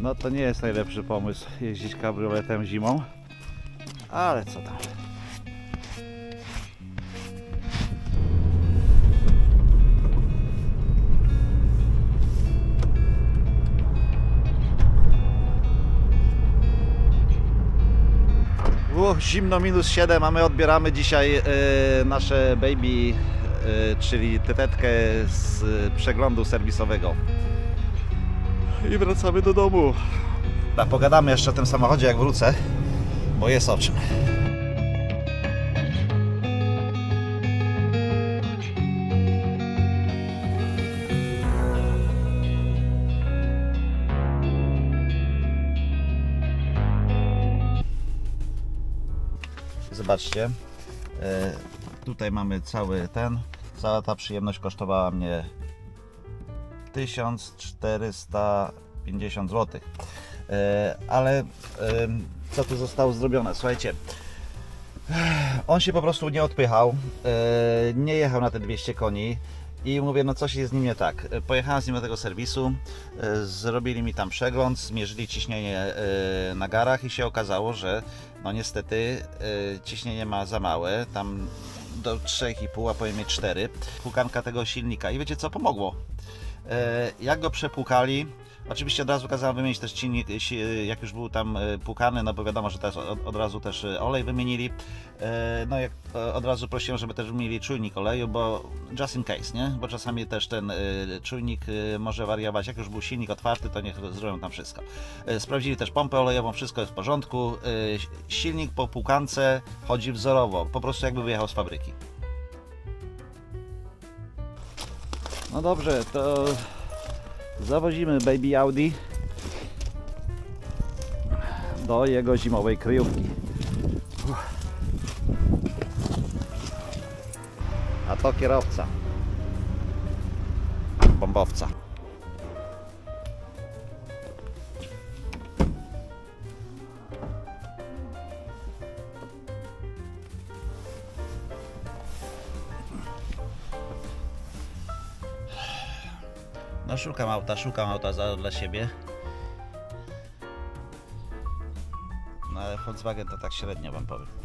No to nie jest najlepszy pomysł jeździć kabrioletem zimą, ale co tam. Uch, zimno minus 7, a my odbieramy dzisiaj e, nasze baby, e, czyli tetetkę z e, przeglądu serwisowego. I wracamy do domu. Tak, pogadamy jeszcze o tym samochodzie jak wrócę, bo jest o czym. Zobaczcie, e, tutaj mamy cały ten, cała ta przyjemność kosztowała mnie 1450 zł. E, Ale co tu zostało zrobione? Słuchajcie, on się po prostu nie odpychał, e, nie jechał na te 200 koni i mówię, no coś jest z nim nie tak. E, Pojechałem z nim do tego serwisu, zrobili mi tam przegląd, zmierzyli ciśnienie na garach i się okazało, że no niestety ciśnienie ma za małe, tam do 3,5, a powinien mieć 4. Płukanka tego silnika i wiecie co, pomogło. E, Jak go przepłukali, oczywiście od razu kazałem wymienić też silnik, si- jak już był tam e, płukany, no bo wiadomo, że też od, razu też e, olej wymienili. No jak od razu prosiłem, żeby też wymienili czujnik oleju, bo just in case, nie? Bo czasami też ten czujnik może wariować. Jak już był silnik otwarty, to niech zrobią tam wszystko. Sprawdzili też pompę olejową, wszystko jest w porządku. Silnik po płukance chodzi wzorowo, po prostu jakby wyjechał z fabryki. No dobrze, to zawozimy Baby Audi do jego zimowej kryjówki. A to kierowca. Bombowca. Szukam auta, szukam auta za, dla siebie. No ale Volkswagen to tak średnio wam powiem.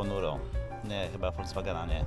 Ponuro. Nie, chyba Volkswagena nie.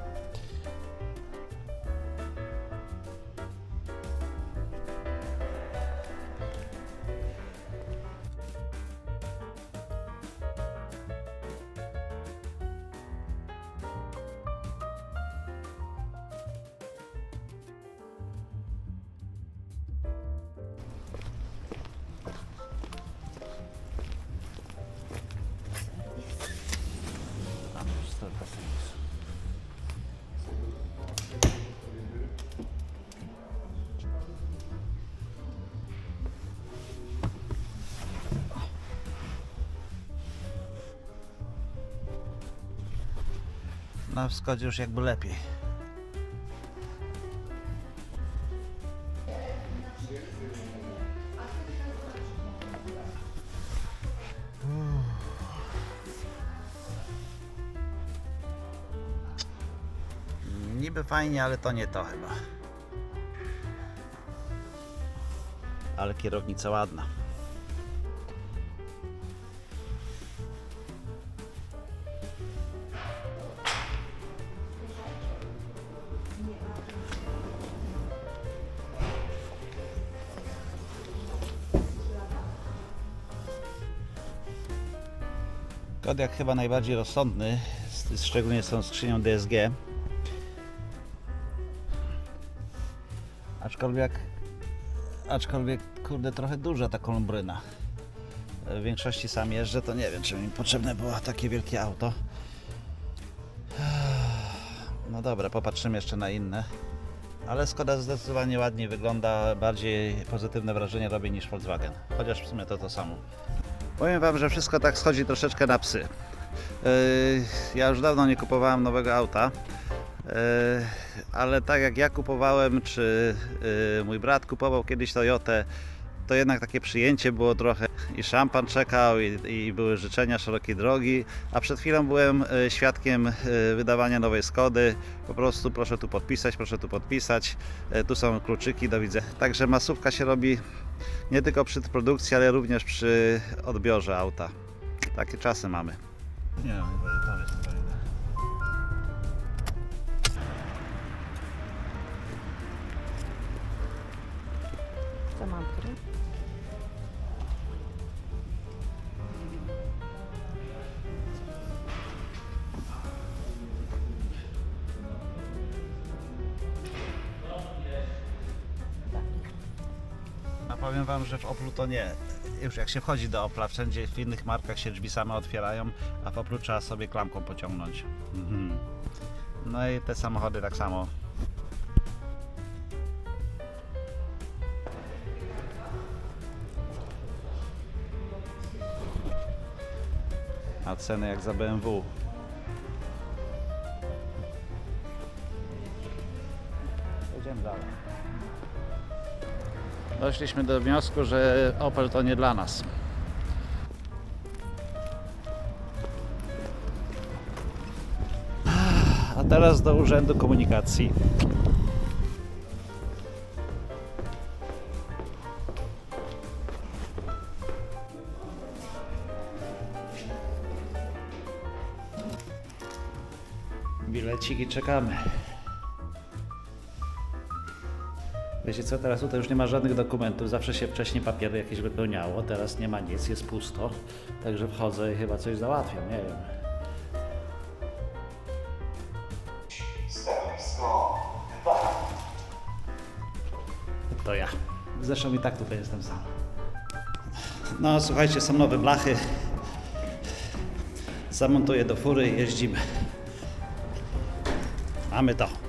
Na wschodzie już jakby lepiej. Niby fajnie, ale to nie to chyba. Ale kierownica ładna. Kodiak chyba najbardziej rozsądny, szczególnie z tą skrzynią DSG. Aczkolwiek, aczkolwiek, kurde, trochę duża ta kolumbryna. W większości sam jeżdżę, to nie wiem, czy mi potrzebne było takie wielkie auto. No dobra, popatrzymy jeszcze na inne. Ale Skoda zdecydowanie ładniej wygląda, bardziej pozytywne wrażenie robi niż Volkswagen. Chociaż w sumie to to samo. Powiem Wam, że wszystko tak schodzi troszeczkę na psy. Yy, Ja już dawno nie kupowałem nowego auta, yy, ale tak jak ja kupowałem, czy yy, mój brat kupował kiedyś Toyotę, to jednak takie przyjęcie było trochę i szampan czekał i, i były życzenia szerokiej drogi, a przed chwilą byłem świadkiem wydawania nowej Skody. Po prostu proszę tu podpisać, proszę tu podpisać. Tu są kluczyki, do widzenia. Także masówka się robi nie tylko przy produkcji, ale również przy odbiorze auta. Takie czasy mamy. Nie, tam jest Co mam który? Powiem Wam, że w Oplu to nie. Już jak się wchodzi do Opla, wszędzie w innych markach się drzwi same otwierają, a w Oplu trzeba sobie klamką pociągnąć. Mhm. No i te samochody tak samo. A ceny jak za BMW. Idziemy dalej. Doszliśmy do wniosku, że Opel to nie dla nas. A teraz do Urzędu Komunikacji. Bileciki czekamy. Wiecie co, teraz tutaj już nie ma żadnych dokumentów, zawsze się wcześniej papiery jakieś wypełniało, teraz nie ma nic, jest pusto, także wchodzę i chyba coś załatwiam, nie wiem. To ja. Zresztą i tak tutaj jestem sam. No słuchajcie, są nowe blachy. Zamontuję do fury i jeździmy. Mamy to.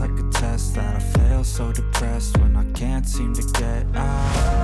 Like a test that I fail, so depressed when I can't seem to get out.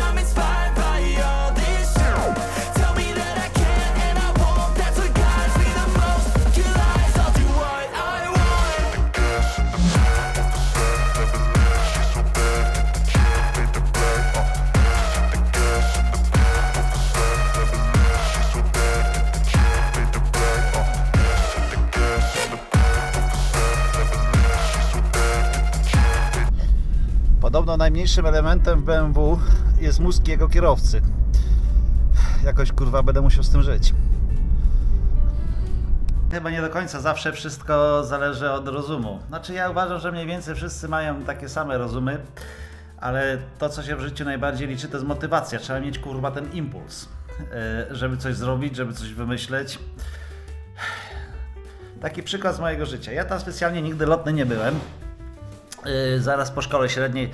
najmniejszym elementem w BMW jest mózg jego kierowcy. Jakoś kurwa będę musiał z tym żyć. Chyba nie do końca zawsze wszystko zależy od rozumu. Znaczy ja uważam, że mniej więcej wszyscy mają takie same rozumy, ale to co się w życiu najbardziej liczy to jest motywacja. Trzeba mieć kurwa ten impuls, yy, żeby coś zrobić, żeby coś wymyśleć. Taki przykład z mojego życia. Ja tam specjalnie nigdy lotny nie byłem. Yy, zaraz po szkole średniej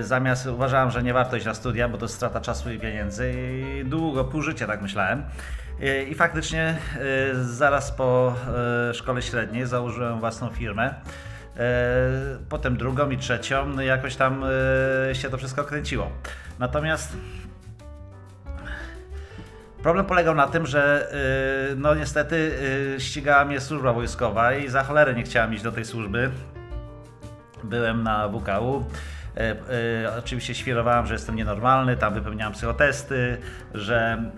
zamiast uważałem, że nie warto iść na studia, bo to jest strata czasu i pieniędzy i długo, pół życia tak myślałem. Yy, I faktycznie yy, zaraz po szkole średniej założyłem własną firmę. Potem drugą i trzecią, no i jakoś tam się to wszystko kręciło. Natomiast Problem polegał na tym, że y, no niestety y, ścigała mnie służba wojskowa i za cholerę nie chciałem iść do tej służby. Byłem na WKU. E, e, oczywiście świrowałem, że jestem nienormalny, tam wypełniałem psychotesty, że,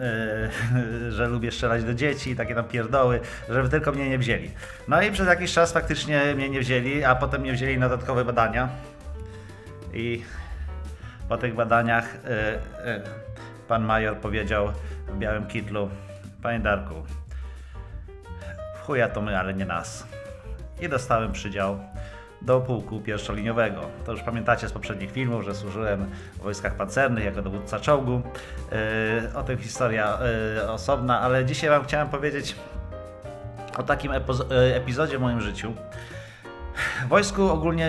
e, że lubię strzelać do dzieci, takie tam pierdoły, żeby tylko mnie nie wzięli. No i przez jakiś czas faktycznie mnie nie wzięli, a potem mnie wzięli na dodatkowe badania. I po tych badaniach e, e, pan major powiedział w białym kitlu, panie Darku, chuja to my, ale nie nas. I dostałem przydział do pułku pierwszoliniowego. To już pamiętacie z poprzednich filmów, że służyłem w wojskach pancernych jako dowódca czołgu. Yy, o tym historia yy, osobna, ale dzisiaj Wam chciałem powiedzieć o takim yy, epizodzie w moim życiu. Wojsku ogólnie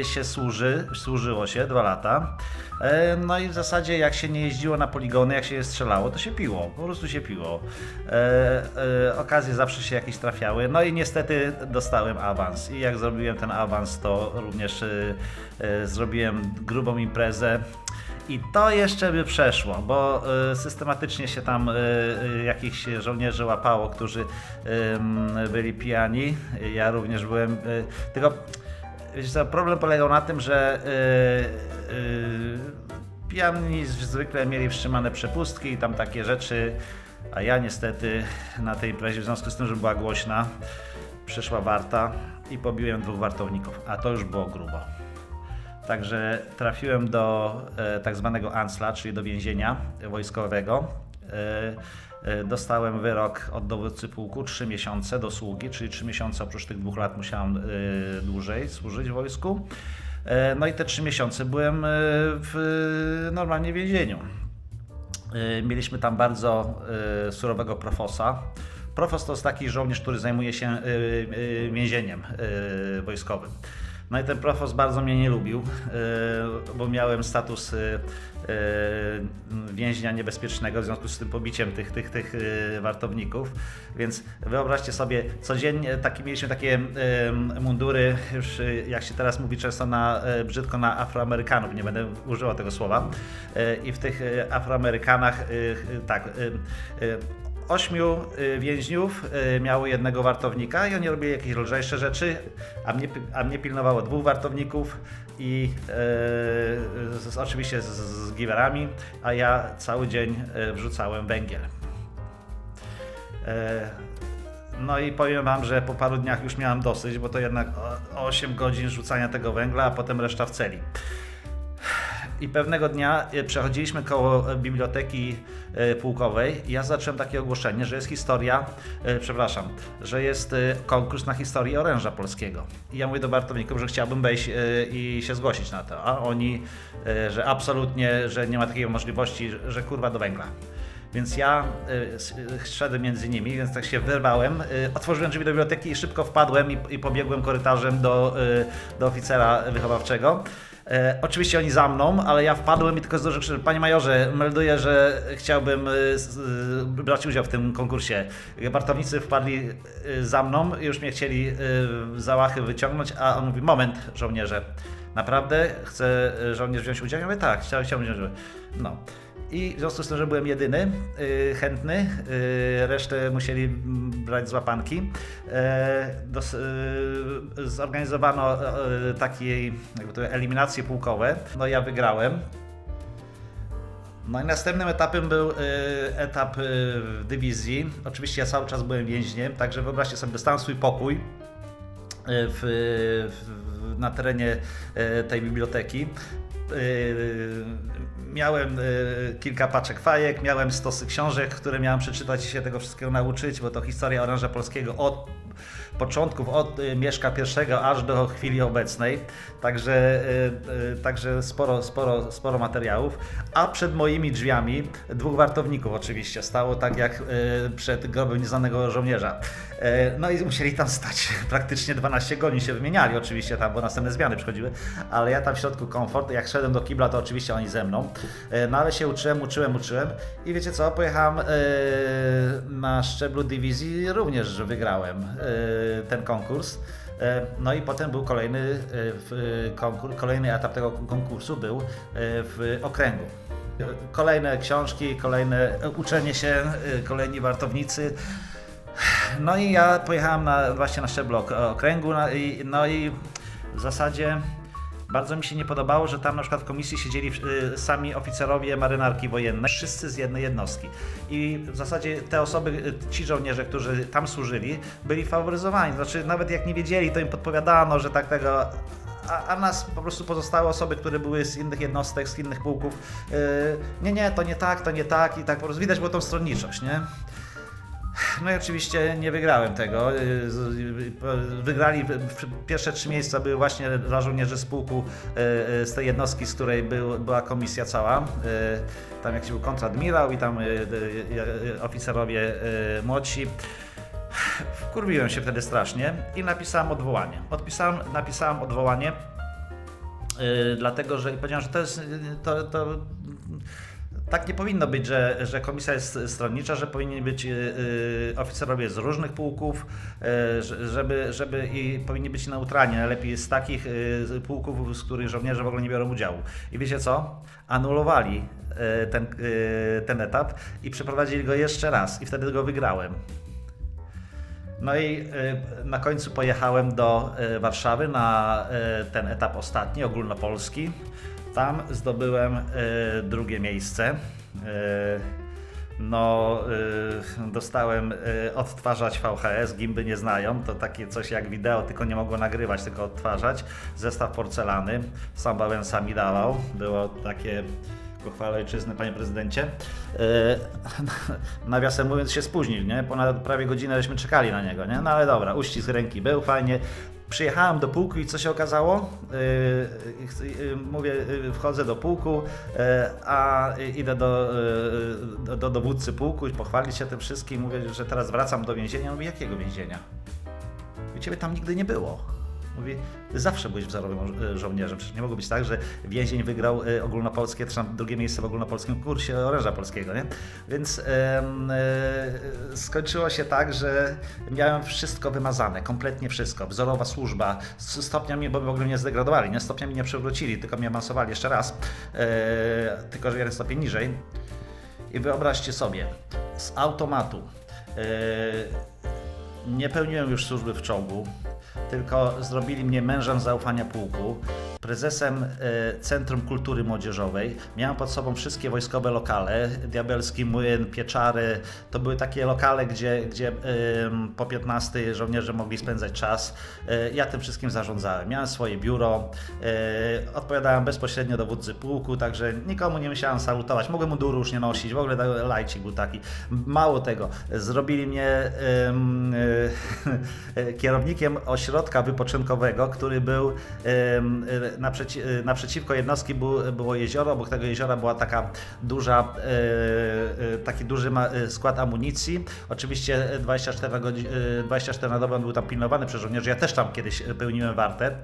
y, się służy, służyło się dwa lata. E, No i w zasadzie jak się nie jeździło na poligony, jak się je strzelało, to się piło, po prostu się piło. E, okazje zawsze się jakieś trafiały. No i niestety dostałem awans. I jak zrobiłem ten awans, to również y, y, zrobiłem grubą imprezę. I to jeszcze by przeszło, bo y, systematycznie się tam y, y, jakichś żołnierzy łapało, którzy byli pijani. Ja również byłem. Tylko wiecie co, problem polegał na tym, że pijani zwykle mieli wstrzymane przepustki i tam takie rzeczy, a ja niestety na tej imprezie, w związku z tym, że była głośna, przyszła warta i pobiłem dwóch wartowników, a to już było grubo. Także trafiłem do e, tak zwanego ANSLA, czyli do więzienia wojskowego. E, e, dostałem wyrok od dowódcy pułku 3 miesiące do sługi, czyli 3 miesiące oprócz tych dwóch lat musiałem e, dłużej służyć w wojsku. No i te 3 miesiące byłem w normalnie więzieniu. Mieliśmy tam bardzo surowego profosa. Profos to jest taki żołnierz, który zajmuje się więzieniem wojskowym. No i ten profos bardzo mnie nie lubił, y, bo miałem status y, y, więźnia niebezpiecznego w związku z tym pobiciem tych, tych, tych wartowników. Więc wyobraźcie sobie, codziennie taki, mieliśmy takie mundury, już jak się teraz mówi często na, brzydko na Afroamerykanów, nie będę używał tego słowa. I w tych Afroamerykanach, tak, ośmiu y, więźniów y, miało jednego wartownika i oni robili jakieś lżejsze rzeczy, a mnie, a mnie pilnowało dwóch wartowników i y, z, oczywiście z, z giwerami, a ja cały dzień wrzucałem węgiel. E, No i powiem Wam, że po paru dniach już miałem dosyć, bo to jednak o- 8 godzin rzucania tego węgla, a potem reszta w celi. I pewnego dnia e, przechodziliśmy koło e, biblioteki e, pułkowej i ja zacząłem takie ogłoszenie, że jest historia, przepraszam, że jest konkurs na historię oręża polskiego. I ja mówię do Bartowników, że chciałbym wejść i się zgłosić na to, a oni, że absolutnie, że nie ma takiej możliwości, że- kurwa do węgla. Więc ja szedłem między nimi, więc tak się wyrwałem. Otworzyłem drzwi do biblioteki i szybko wpadłem i, pobiegłem korytarzem do, do oficera wychowawczego. E, oczywiście oni za mną, ale ja wpadłem i tylko zdążyłem Panie majorze, melduję, że chciałbym s- y, brać udział w tym konkursie. Bartownicy wpadli y, za mną już mnie chcieli y, za łachy wyciągnąć, a on mówi, moment żołnierze, naprawdę chce żołnierz wziąć udział? Ja mówię, tak, chciałbym, chciałbym wziąć udział. No. I w związku z tym, że byłem jedyny y, chętny, y, resztę musieli brać z łapanki, e, y, zorganizowano y, takiej jakby to eliminacje pułkowe. No ja wygrałem. No i następnym etapem był y, etap y, dywizji. Oczywiście ja cały czas byłem więźniem, także wyobraźcie sobie, dostałem swój pokój w, w, na terenie e, tej biblioteki. E, Miałem e, kilka paczek fajek, miałem stosy książek, które miałem przeczytać i się tego wszystkiego nauczyć, bo to historia oręża polskiego od początków, od e, Mieszka I aż do chwili obecnej. Także, e, e, także sporo, sporo, sporo materiałów. A przed moimi drzwiami dwóch wartowników oczywiście stało tak jak e, przed grobem nieznanego żołnierza. No i musieli tam stać praktycznie 12 godzin się wymieniali oczywiście tam, bo następne zmiany przychodziły, ale ja tam w środku komfort, jak szedłem do kibla, to oczywiście oni ze mną. No ale się uczyłem, uczyłem, uczyłem i wiecie co, pojechałem na szczeblu dywizji, również wygrałem ten konkurs. E, No i potem był kolejny, e, kolejny etap tego konkursu był e, w okręgu. Kolejne książki, kolejne uczenie się, kolejni wartownicy. No i ja pojechałem na, właśnie na szczeblu ok- okręgu, no no i w zasadzie bardzo mi się nie podobało, że tam na przykład w komisji siedzieli y, sami oficerowie marynarki wojennej, wszyscy z jednej jednostki. I w zasadzie te osoby, y, ci żołnierze, którzy tam służyli, byli faworyzowani. Znaczy nawet jak nie wiedzieli, to im podpowiadano, że tak tego... A, a nas po prostu pozostałe osoby, które były z innych jednostek, z innych pułków, y, nie, nie, to nie tak, to nie tak i tak po prostu widać było tą stronniczość, nie? No i oczywiście nie wygrałem tego. Y, y, Wygrali, pierwsze trzy miejsca były właśnie dla żołnierzy z pułku y, z tej jednostki, z której był, była komisja cała. Tam jakiś był kontradmirał i tam oficerowie młodsi. Wkurwiłem się wtedy strasznie i napisałem odwołanie. Odpisałem, napisałem odwołanie, dlatego że powiedziałem, że to jest to, to tak nie powinno być, że, że komisja jest stronnicza, że powinni być y, y, oficerowie z różnych pułków, y, że- żeby, żeby i powinni być neutralni, najlepiej z takich pułków, z których żołnierze w ogóle nie biorą udziału. I wiecie co? Anulowali ten, ten etap i przeprowadzili go jeszcze raz i wtedy go wygrałem. No i na końcu pojechałem do Warszawy na ten etap ostatni, ogólnopolski. Tam zdobyłem y, drugie miejsce. Y, No, y, dostałem odtwarzać VHS, gimby nie znają, to takie coś jak wideo, tylko nie mogło nagrywać, tylko odtwarzać. Zestaw porcelany, sam Wałęsa mi dawał, było takie ku ojczyzny, panie prezydencie. Nawiasem mówiąc się spóźnił, nie? Ponad prawie godzinę żeśmy czekali na niego, nie? No ale dobra, uścisk ręki był, fajnie. Przyjechałem do pułku i co się okazało? Yy, chcę- yy, mówię, wchodzę do pułku, a idę do, do, do dowódcy pułku i pochwalić się tym wszystkim. Mówię, że teraz wracam do więzienia. Mówię, jakiego więzienia? I ciebie tam nigdy nie było. Mówi, zawsze byłeś wzorowym żo- żołnierzem. Przecież nie mogło być tak, że więzień wygrał y, ogólnopolskie, czy drugie miejsce w ogólnopolskim kursie oręża polskiego, nie? Więc em, y, skończyło się tak, że miałem wszystko wymazane, kompletnie wszystko. Wzorowa służba, z stopnia mnie, bo w ogóle mnie zdegradowali, nie? Stopnia mnie nie przywrócili, tylko mnie awansowali jeszcze raz, e, tylko że jeden stopień niżej. I wyobraźcie sobie, z automatu e, nie pełniłem już służby w czołgu, tylko zrobili mnie mężem zaufania pułku, prezesem e, Centrum Kultury Młodzieżowej. Miałem pod sobą wszystkie wojskowe lokale, Diabelski Młyn, Pieczary. To były takie lokale, gdzie, gdzie po 15 żołnierze mogli spędzać czas. E, Ja tym wszystkim zarządzałem. Miałem swoje biuro, e, odpowiadałem bezpośrednio dowódcy pułku, także nikomu nie musiałem salutować. Mogłem munduru już nie nosić, w ogóle lajcik był taki. Mało tego, zrobili mnie em, kierownikiem ośrodka wypoczynkowego, który był naprzeci naprzeciwko jednostki był, było jezioro, obok tego jeziora była taka duża, e, e, taki duży skład amunicji. Oczywiście 24 na, godzi- e, 24 na dobę on był tam pilnowany przez żołnierzy. Ja też tam kiedyś pełniłem wartę.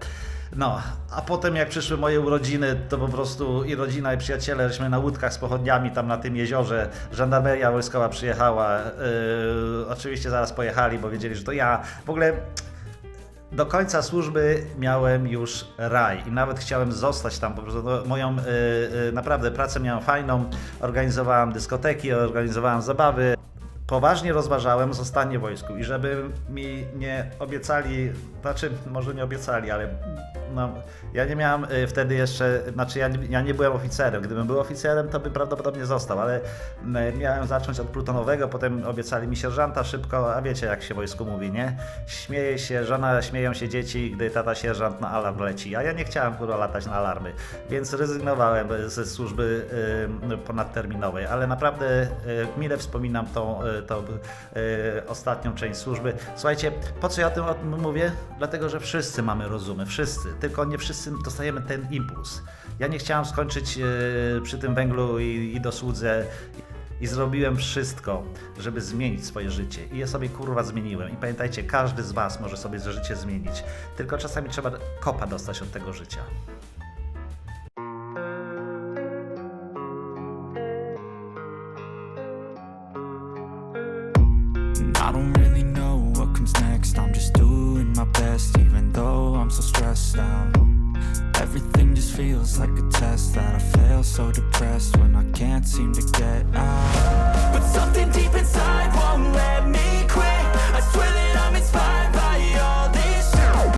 No, a potem jak przyszły moje urodziny, to po prostu i rodzina, i przyjaciele, żeśmy na łódkach z pochodniami tam na tym jeziorze, żandarmeria wojskowa przyjechała, yy, oczywiście zaraz pojechali, bo wiedzieli, że to ja. W ogóle do końca służby miałem już raj i nawet chciałem zostać tam, po prostu no, moją y, y, naprawdę pracę miałem fajną, organizowałem dyskoteki, organizowałem zabawy. Poważnie rozważałem zostanie w wojsku i żeby mi nie obiecali, znaczy może nie obiecali, ale no, ja nie miałem y, wtedy jeszcze, znaczy ja, nie- ja nie byłem oficerem. Gdybym był oficerem, to bym prawdopodobnie został, ale miałem zacząć od plutonowego, potem obiecali mi sierżanta szybko, a wiecie jak się wojsku mówi, nie? Śmieje się żona, śmieją się dzieci, gdy tata sierżant na alarm leci, a ja nie chciałem kurwa latać na alarmy, więc rezygnowałem ze służby y, ponadterminowej, ale naprawdę y, mile wspominam tą, tą ostatnią część służby. Słuchajcie, po co ja o tym mówię? Dlatego, że wszyscy mamy rozumy, wszyscy, tylko nie wszyscy dostajemy ten impuls. Ja nie chciałem skończyć y, przy tym węglu i, i dosłudze i zrobiłem wszystko, żeby zmienić swoje życie. I je sobie kurwa zmieniłem. I pamiętajcie, każdy z Was może sobie życie zmienić. Tylko czasami trzeba kopa dostać od tego życia.